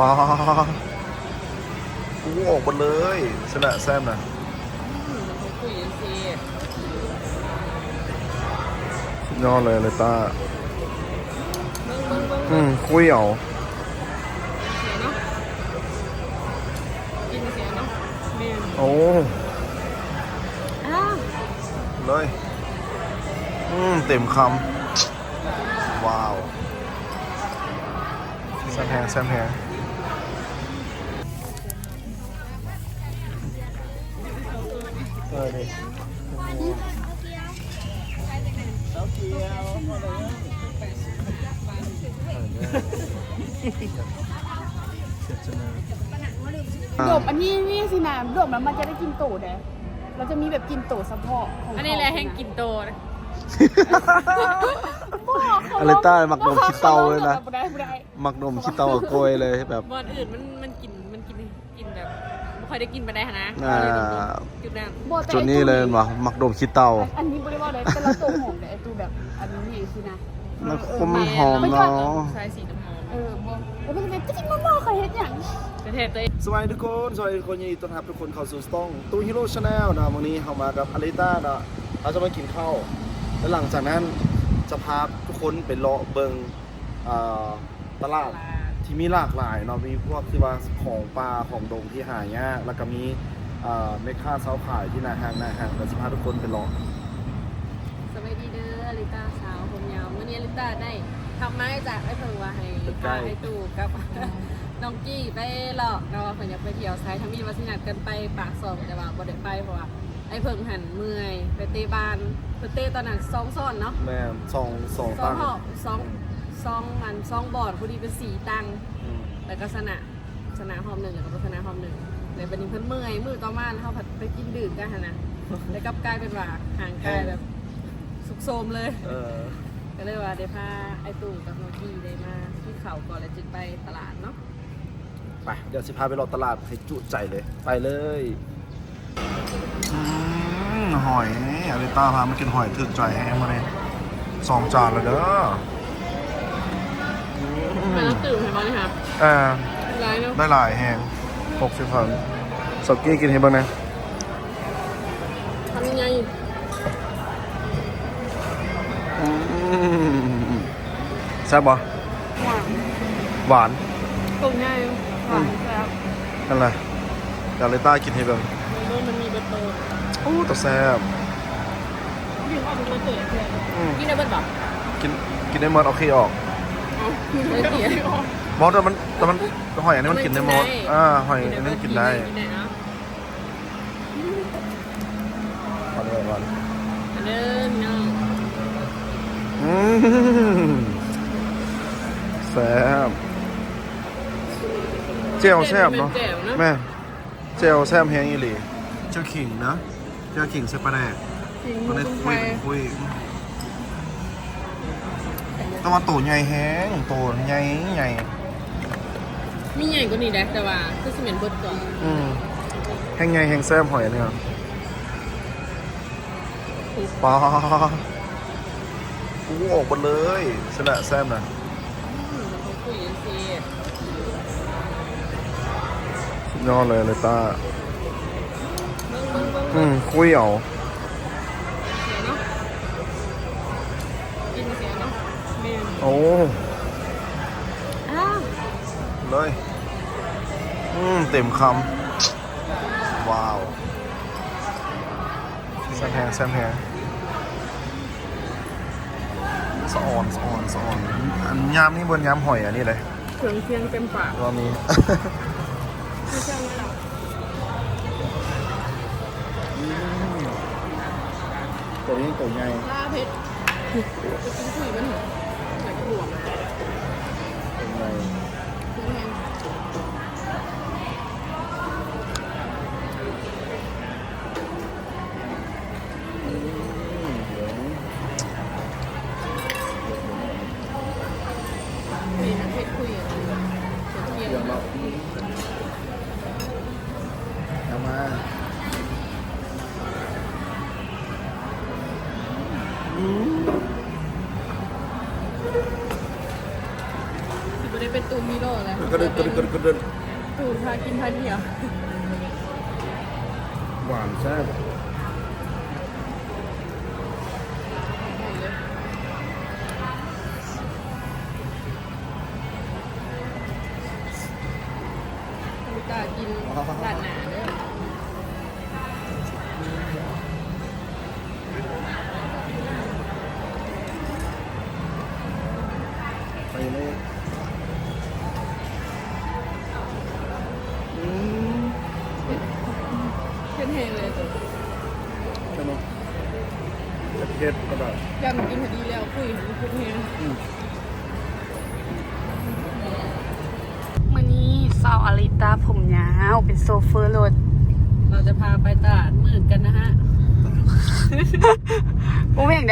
ปลากูออกหมดเลยชนะแซมนะเขาคุยกันสิสุดยอดเลยเลยต้าเบิ้งเบิ้งเบิ้งอืมคุยเอาเสียเนาะกินเสียเนาะเมนโอ้อ้าวเลยอืมเต็มคำ ว้าว แซมแฮงแซมแฮง เออดิเสร็จจะนะดมอันนี้นี่สินะดมแล้วมันจะได้กินโตเด้เราจะมีแบบกินโตซัพพอร์ตของอันนี้แหละแห้งกินโตนะอะไรต้ามักดมขี้เตาเลยนะบ่ได้บ่ได้มักนมขี้เตากับกล้วยเลยแบบบอนอื่นมันมันกินมันกินกินแบบไม่ ค่อยได้กินไปได้นะอ่า จุดนั้นบ่แต่จุดนี้เลยว่ะมักดมขี้เตาอันนี้บ่ได้ว่าเลยแต่เราโตหอมแต่ไอ้ตัวแบบอันนี้นี่สินะมันคมมันหอมเนาะใช่สีน้ำหอมเออบ่แล้วมันจะเป็นจริงๆมันบ่เคยเฮ็ดหยังประเทศตัวเองสวัสดีทุกคนสวัสดีทุกคนยินดีต้อนรับทุกคนเข้าสู่สตองตูฮีโร่ชาแนลนะวันนี้เรามากับอลิต้านะเราจะมากินข้าวแล้วหลังจากนั้นจะพาทุกคนไปเลาะเบิงอ่าตลาด ที่มีหลากหลายเนาะมีพวกที่ว่าของปลาของดงที่หายากแล้วก็มีอ่าเมค่าเซาขายที่หนาห้างหนาห้างเราจะพาทุกคนไปเลาะสวัสดีเด้ออลิต้าสาวผมยาววันนี้อลิต้าได้ทำไม้จากไอ้เพิ่งว่าให้พาไอ้ตู่กับน้องกี้ไปหลอกเราว่าเพิ่นอยากไปเที่ยวไซทามีวัฒนัดกันไปปากซองแต่ว่าบ่ได้ไปเพราะว่าไอ้เพิ่งหันเมื่อยไปเตะบานไปเตะตอนนั้นสองซ้อนเนาะแม่สองสองสอตังงหอบสอง สองมันสองบอร์ดพอดีเป็นสี่ตังค์อืมแล้วก็สนะสนะหอมหนึ่งแล้วก็สนะหอมหนึ่งเลยเป็นนี้เพิ่นเมื่อยมือต่อมาเขาผัดไปกินดื่มกันหั่นนะแล้วกลับกลายเป็นว่าห่างกายแบบสุกโทรมเลย เออก็เลยว่าได้พาไอ้ตู่กับน้องกี้ได้มาที่เขาก่อนแล้วจึงไปตลาดเนาะไปเดี๋ยวสิพาไปรอตลาดให้จุใจเลย ไปเลยอืมหอยอาริต้าพามากินหอยถึกใจแห้งมาเลยสองจานแล้วเด้อ อืมันมต้องตื่นเห็นไหมนี่ครับเออไรเนาะได้หลายแห้งหกสิบพันสกี้กินให้บ้างนะ ทำยังไงอืมแซ่บปะหวานหวานตรงง่ายหวานครับนั่นแหละเดี๋ยวอาริต้ากินให้เบ้างมันรู้มันมีเบอร์โตโอ้แต่แซ่บยิ่งว่าเป็นเบอร์เตอร์เลยอืมกินได้เบอร์บอกกินกินได้หมดเอาขี้ออก เลยเสียมอสแต่มันแต่มันหอยอันนี้มันกินได้หมดกินได้อ่าหอยอันนี้มันกินได้กินได้เนาะก่อนเลยก่อนอันเดิมเนาะอืมแซ่บเจลแซ่บเนาะแจ่วนะแม่เจลแซ่บแฮงอีหลีเจ้าขิงนะเจ้าขิงใส่ปลาแดกจริงมันได้คุณคุยไปคุย แต่ว่าตัวใหญ่แฮงตัวใหญ่ใหญ่มีใหญ่กว่านี้ได้แต่ว่าคือสมัยเบิร์ดก่อนอืมแฮงใหญ่แฮงแซ่บหอยอันเนี่ยปลากูออกหมดเลยชนะแซ่บนะเขาคุยกันสิสุดยอดเลยเลยต้าเบิ้งเบิ้งเบิ้งอืมคุยเอา โอ้อ้าวเลยอืมเต็มคำ ว้าวแซมแพงแซมแพงสะออนสะออนสะออนอันยามนี่บนยามหอยอันนี้เลยเครื่องเคียงเต็มปากตอนนี้คือช่างไม่หลับตัวนี้ตัวใหญ่ลาเพชรจะกินคุยมันเหรอ กระเด็นกระเด็นกระเด็นกระเด็นตูมพากินพาเที่ยวหวานแซ่บ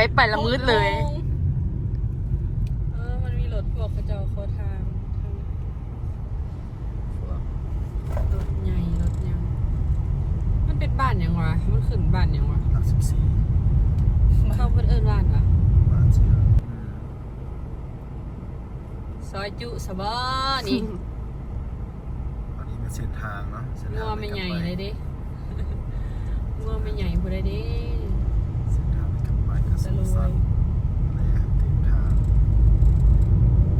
ด้ไปละมืดเลย เออ มันมีรถพวกเขาเจ้าเขาทางทางพวกรถใหญ่รถยังมันเป็นบ้านยังวะ มันขึ้นบ้านยังวะหลักสิบสี่เข้าเพื่อนเอิญบ้านวะบาทเสียซอยจุสบอนี่อันนี้เป็นเส้นทางเนาะเส้นทางงัวไม่ใหญ่เลยเด้งัวไม่ใหญ่ผู้ใดเด้ สุรวสัยนต์และถึงทาง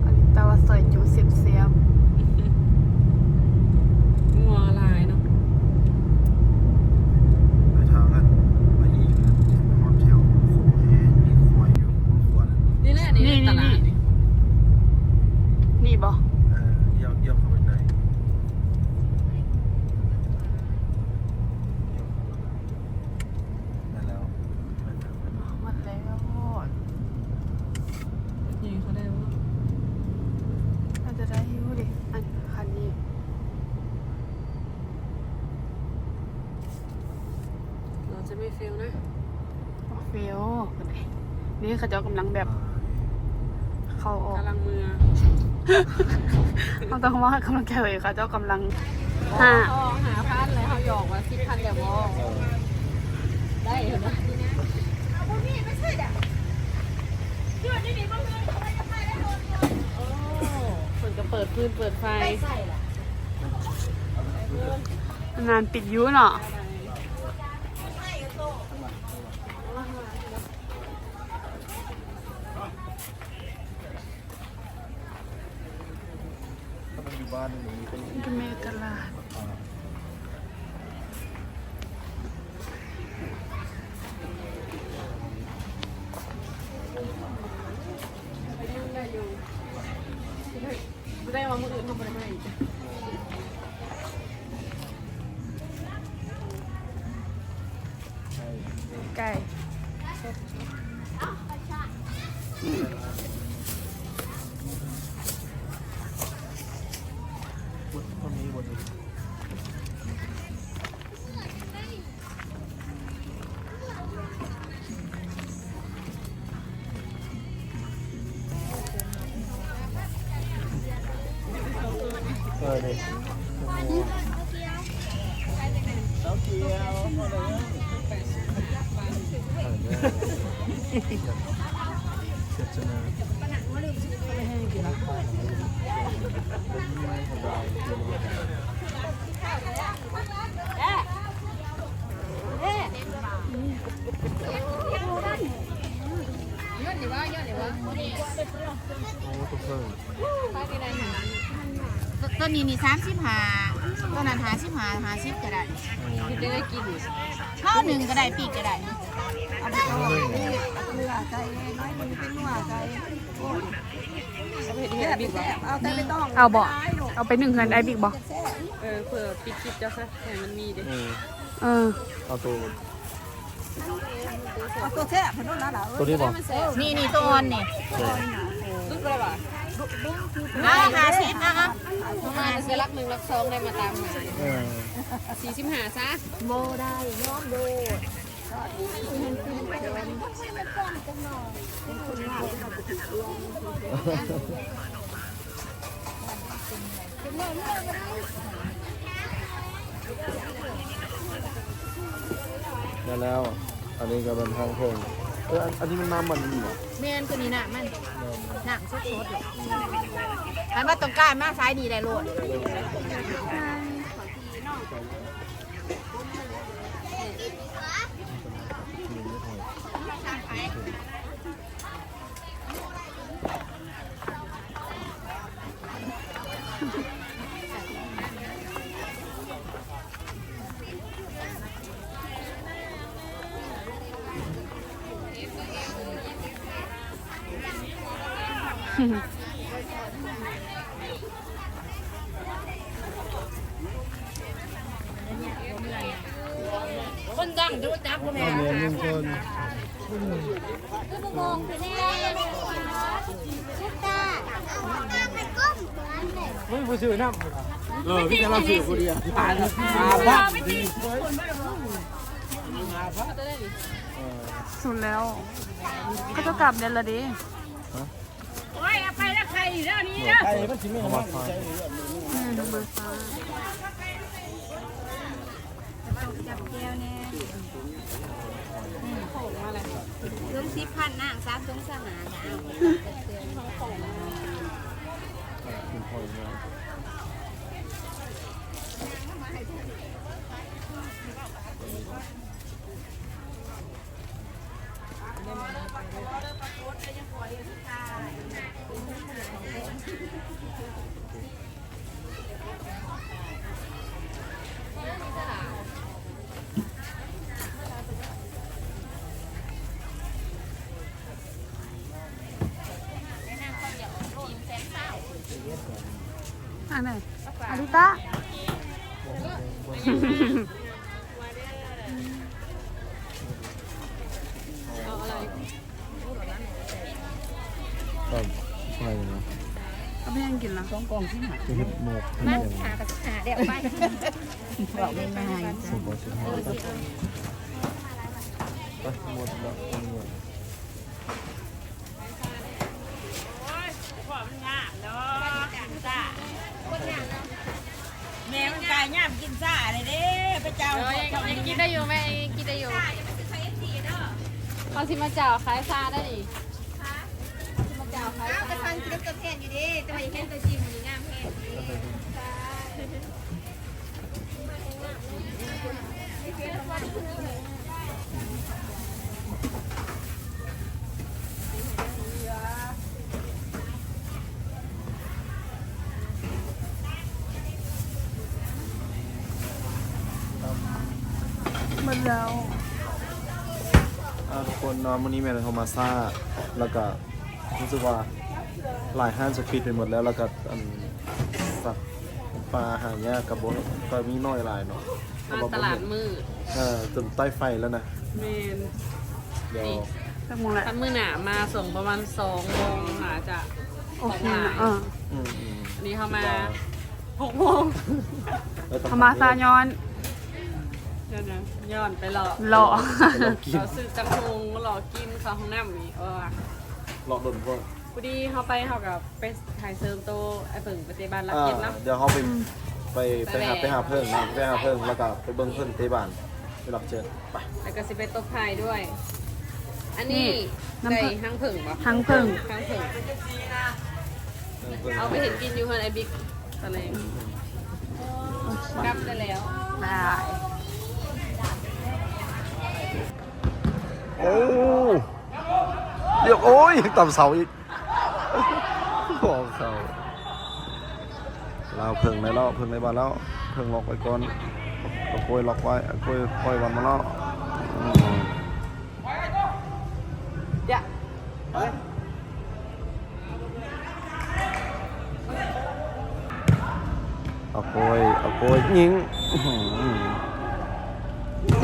อาริตาว่าซอยจูเสียบเสียบ งัวลายเนาะ ไปทางนั้นมาอีกนะฮอตเทลโค้งแห้งมีควายอยู่บนขวด นี่แหละนี่ตลาดนี่ นี่บ่ เออเยี่ยวเยี่ยวเข้าไปในนั่นแล้วไปทางนั้น หมดแล้ว นี่เขาได้ว่า น่าจะได้อยู่ดิอันคันนี้ เรา จะไม่เฟลนะบ่เฟลนี่เขาเจ้ากำลังแบบ เข้าออกกำลังมือเขาต้องว่ากำลังแค่เลยค่ะเจ้ากำลังหาห้าหาพันเลยเขาหยอกว่าสิบพันแต่บอได้เหรอนะโอ้เปิดก็เปิดพื้นเปิดไฟงานปิดยุเนาะ ถ้ามันอยู่ บ้านหนูมีคนก็มีตลาดได้ โอ้ตุ๊กเกอร์ป้าที่ไหนหาต้นนี้นี่สามสิบหาต้นนั้นหาสิบหาหาสิบก็ได้ที่จะได้กินข้าวหนึ่งก็ได้ปีกก็ได้เอาไปต้มเนื้อไก่น้อยนึงเป็นเนื้อไก่เอาไปเห็ดบิ๊กบอกเอาแต่ไม่ต้องเอาบ่เอาไปหนึ่งเฮือนไอ้บิ๊กบ่เออเผื่อปิดคลิปจะซะแต่มันมีเด้อืมเออเอาตัว เอาตัวแซ่บพนุนนะเหรอตัวนี้บอกมันแซ่บนี่นี่ตัวอ่อนนี่รุ่นอะไรวะอ่าหาสิบอะอะประมาณเสียรักหนึ่งรักสองได้มาตามหาเออสี่สิบห้าซะโบได้ย้อมโบ นั่นแล้ว อันนี้ก็เป็นทางเพิ่งเอออันอันนี้มันน้ำมันนี่เหรอแมนตัวนี้น่ะมันหนังสดๆเลยหันมาตรงกลางมาซ้ายดีได้โลด เฮ้ยผู้ซื้อน้ำเออพี่จะรับซื้อคนเดียวผ่านมาบ้านดีสุดแล้ว ก็จะกลับเดือนละดิไก่มันสิไม่มาใช้อืมเบอร์ฟ้าลุงสิบพันนางสามสงสหาดา วอันไหน อาริตาเอาอะไรครับอะไรนะก็ไม่ยังกินละต้องกองที่หาจะเห็ดหมกมาหากับหาเดี๋ยวไปบอกไม่มาสุบสุดท้ายไปหมดแล้ว แม่มันกายย่ามกิ นซ่าเลยเด้ไปเจ้าเดี๋ยวยังยังกินได้อยู่ไหมยังกินได้อยู่เขาสิมาเจ้าขายซาได้ดิ หมดแล้วอ่าทุกคนเนอนวันนี้แม่ได้โทรมาซ่าแล้วก็รู้สึกว่าหลายห้างจะปิดไปหมดแล้วแล้วก็อันสัตว์ปลาหายากกับบก็มีน้อยหลายเนาะมาตลาดมืดเออจนใต้ไฟแล้วนะเมนเดี๋ยวสักโมงแหละถ้ามือหนามาส่งประมาณสองโมงหนาจะโอเคนะเอออืมอืมอันนี้เขามาหกโมงแล้วต้องธรรมาซาย้อน เดี๋ยวนะย้อนไปหลอกหล่อเรากินเราซื้อจังหงหลอกกินเข้าห้องน้ำนี่เออหลอกโดนพวกพอดีเขาไปเขากับไปถ่ายเสริมโตไอ้เปิ่งปฏิบัติรับอ่าเก็บเนาะ เดี๋ยวเขาไปไปไปหาไปหาเพิ่งนะไปหาเพิ่งแล้วก็ไปเบิ้งเพิ่นเตะบานไปรับเชิญไปแล้วก็สิไปตบไทยด้วย อันนี้นี่ใส่น้ำผึ้งทั้งผึ่งปะทั้งผึ้งทั้งผึ่งเพิ่ง เอาไปเห็นกินอยู่เฮือนไอบิ๊กตอนนี้กลับได้แล้ว ได้ โอ้เดี๋ยวโอ้ยต่ำเสาอีกบอกเขาเราเพิ่งในเราเพิ่งในบ้านแล้วเพิ่งล็อกไว้ก่อนเอากล้วยล็อกไว้เอากล้วยปล่อยวันมาแล้วอืมอย่าเอากล้วยเอากล้วยยิงอื้อหือ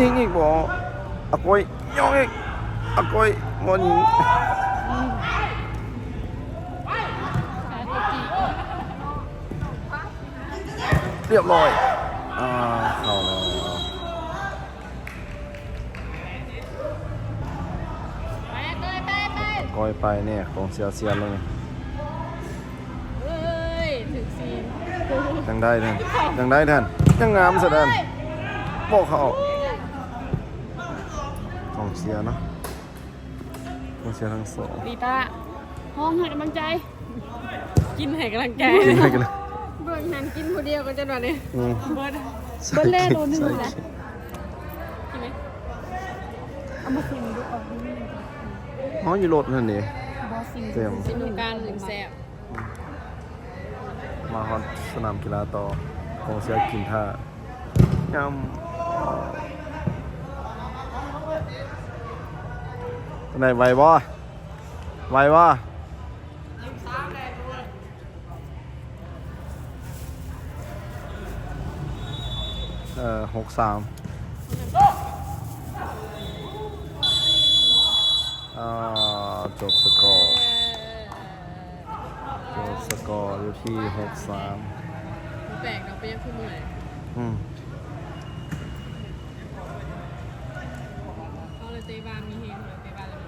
ยิงอีกบ่เอากล้วยย่องอีก เอากล้วยงอนยิงเรียบร้อย อ่าเข้าแล้วไปไปไปไปก้อยไปเนี่ยของเสียเสียเลยเฮ้ยถึงซีนยังได้ท่านยังได้ท่านยังงามเสยด็จบอกเขาของเสียเนาะ ของเสียทั้งสองดีตาห้องให้กำลังใจ กินให้กำลังใจกินให้กันเลยเบิ่งหันกินผู้เดียวก็จะแบบนี้อืมเบิดใส่เค้กใส่เค้กกินไหมเอามาซิมดูเอาดูอ๋ออยู่รถนั่นนี่บอซิมเตรียมสิดูการหนึ่งแซ่บมาฮอดสนามกีฬาต่อของเสียกินท่ายำ ไหนไหวบ่ไหวบ่เออหกสามอ่าจบสกอร์จบสกอร์อยู่ที่หกสามแปลกเนาไปยังคู่มืออืมเขาเลยเตะบานมีเฮงเลยเตะบานเลย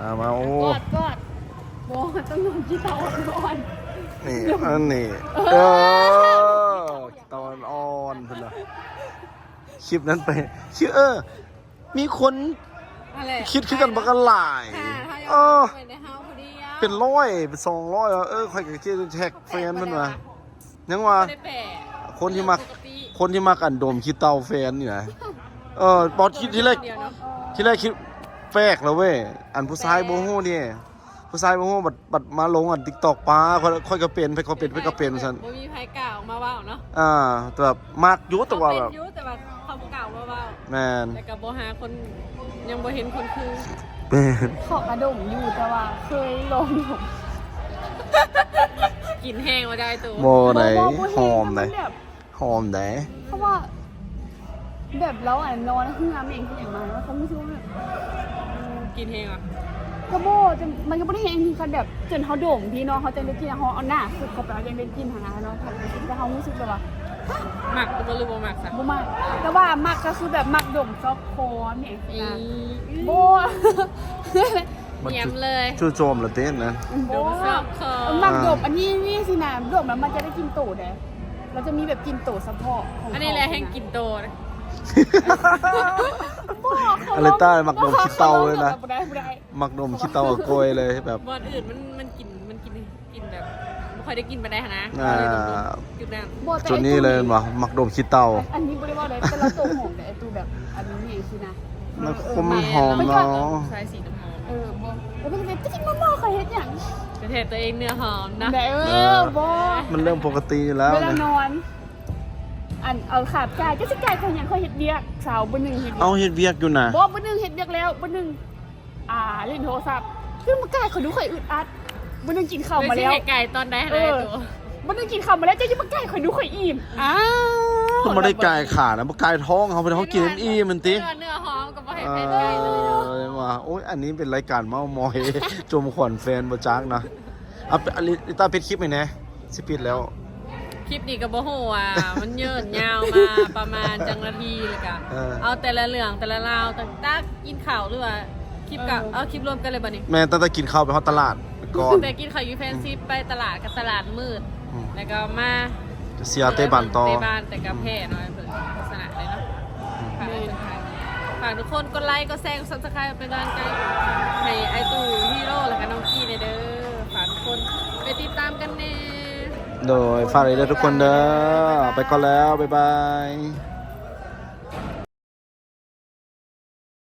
อ่ามาโอ้กอดกอดบอต้องนอนที่เตาก่อนนี่อันนี้เออตอนอ่อนเพิ่นละคลิปนั้นไปคิดเออ มีคนอะไรคิดขึ้นกันบักกันหลายค่ะถ้าเอยังอไปในเฮาพอดีอะเป็นร้อยเป็นสองร้อยเออใครก็คิดแท็กแฟนมันมายังว่าไม่ได้แปลกคนที่มักปกติคนที่มักอันโดมคิดเตาแฟนนี่นะเออปอดคิดที่แรกเดียวเนาะที่แรกคิด แปลกแล้วเว้ย อันผู้ชายโบโฮเนี่ยผู้ชายโบโฮบัดบัดมาลงอันติ๊กตอกป้าค่อยค่อยก็เป็นไปเขาเป็นไปก็เป็นซั่นบ่มีไผกล่าวมาเว้าเนาะอ่าแต่แบบมากอยุแต่ว่าแบบเขเป็นอยู่แต่ว่าเขาบ่กล่าวมาเว้าแมนแต่ก็บ่หาคนยังบ่เห็นคนคือแมนขอกระดมอยู่แต่ว่าเคยลองอยู่กินแห้งมาได้ตัวโมไหนบ่บ่หอมไหนแบบหอมไหนเพราะว่า แบบเราอะนอนขึ้นมาเองที่อย่างมาแล้วเขาไม่รู้ว่าแบบกินแห้งอะกระโบจะมันก็ไม่ได้เห็นที่คันแบบจนเขาโด่งพี่เน้องเขาจะได้กินเขาเอาหน้าสุดเขาไปแล้วยังได้กินหาเนาะแต่เขารู้สึกแบบว่าหมักตัวหรือบ่หมักซะบ่มากแต่ว่ามักก็คือแบบมักดมซอกคอเนี่ยอีนะโบมันเยี่ยมเลยจู่โจมละเต้นนะโบดมซอกคอมักดมอันนี้นี่สินะดมแล้วมันจะได้กินโตเด้เราจะมีแบบกินโตเฉพาะของอันนี้แหละแห้งกินโตนะบ่เขา อะไรใต้มักดมขี้เตาเลยนะบ่ได้บ่ได้มักนมคิดเตากับกล้วยเลยแบบ บอนอื่นมันมันกินมันกินกินแบบไม่ค่อยได้กินไปได้นะอ่า เลยดมๆจุดนั้นบ่แต่จุดนี้เลยว่ะมักดมคิดเตา อันนี้บ่ได้ว่าเลยแต่เราโตหอมแต่ไอ้ตูแบบอันนี้นี่สินะมันเออคมมันหอมมันก็เนาะใช้สีน้ำหอมเออบ่แล้วมันจะเป็นจริงๆมันบ่เคยเฮ็ดหยังประเทศตัวเองเนื้อหอมนะแต่เออบ่มันเรื่องปกติอยู่แล้วเวลานะนอน อันเอาขาบกายก็สิกายเขาหยังเขาเฮ็ดเวียกสาวบ่หนึงเฮ็ดเวียกเอาเฮ็ดเวียกอยู่นะบ่บ่หนึงเฮ็ดเวียกแล้วบ่หนึงอ่าเล่นโทรศัพท์คือมันกายเขาดูข่อยอึดอัดบ่หนึงกินข้าวมาแล้วไก่ตอนได้เอนะอตัวบ่หนึงกินข้าวมาแล้วจะยังมากายข่อยดูข่อยอิ่มอ้าวมันไม่ได้กายขานะมันกายท้องเขาไปเขากินอีมันติ เนื้อเนื้อหอมกับบ่ให้เอแพ้ไก่เลยเนาะอว่าโอ้ยอันนี้เป็นรายการเมามอย จมขวัญแฟนบ่จักนะเอาไปอลิต้าปิดคลิปไหมนะสิปิดแล้ว คลิปนี้ก็บ่ฮู้ว่ามันเยินยาวมาประมาณจังนาทีเลยกะเออ เอาแต่ละเรื่องแต่ละราวต่างๆกินข้าวหรือว่าคลิปกับเอาคลิปรวมกันเลยบัดนี้แม่ตั้งแต่กินข้าวไปฮอดตลาดไปก่อนแต่กินข้าวอยู่แฟนซีไปตลาดกับตลาดมืด อืมแล้วก็มาจะเสียเตะบันต่อ เตะบานแต่กับแพ้น้อยเพิ่นลักษณะเลยเนาะฝากทุกคนฝากทุกคนกดไลค์กดแชร์กด Subscribe เป็นกำลังใจให้ไอตู่ฮีโร่แล้วก็น้องกี้ในเด้อฝากทุกคนไปติดตามกันแน่ โดยฝากเลยเด้อทุกคนเด้อไปก่อนแล้ว บ๊ายบาย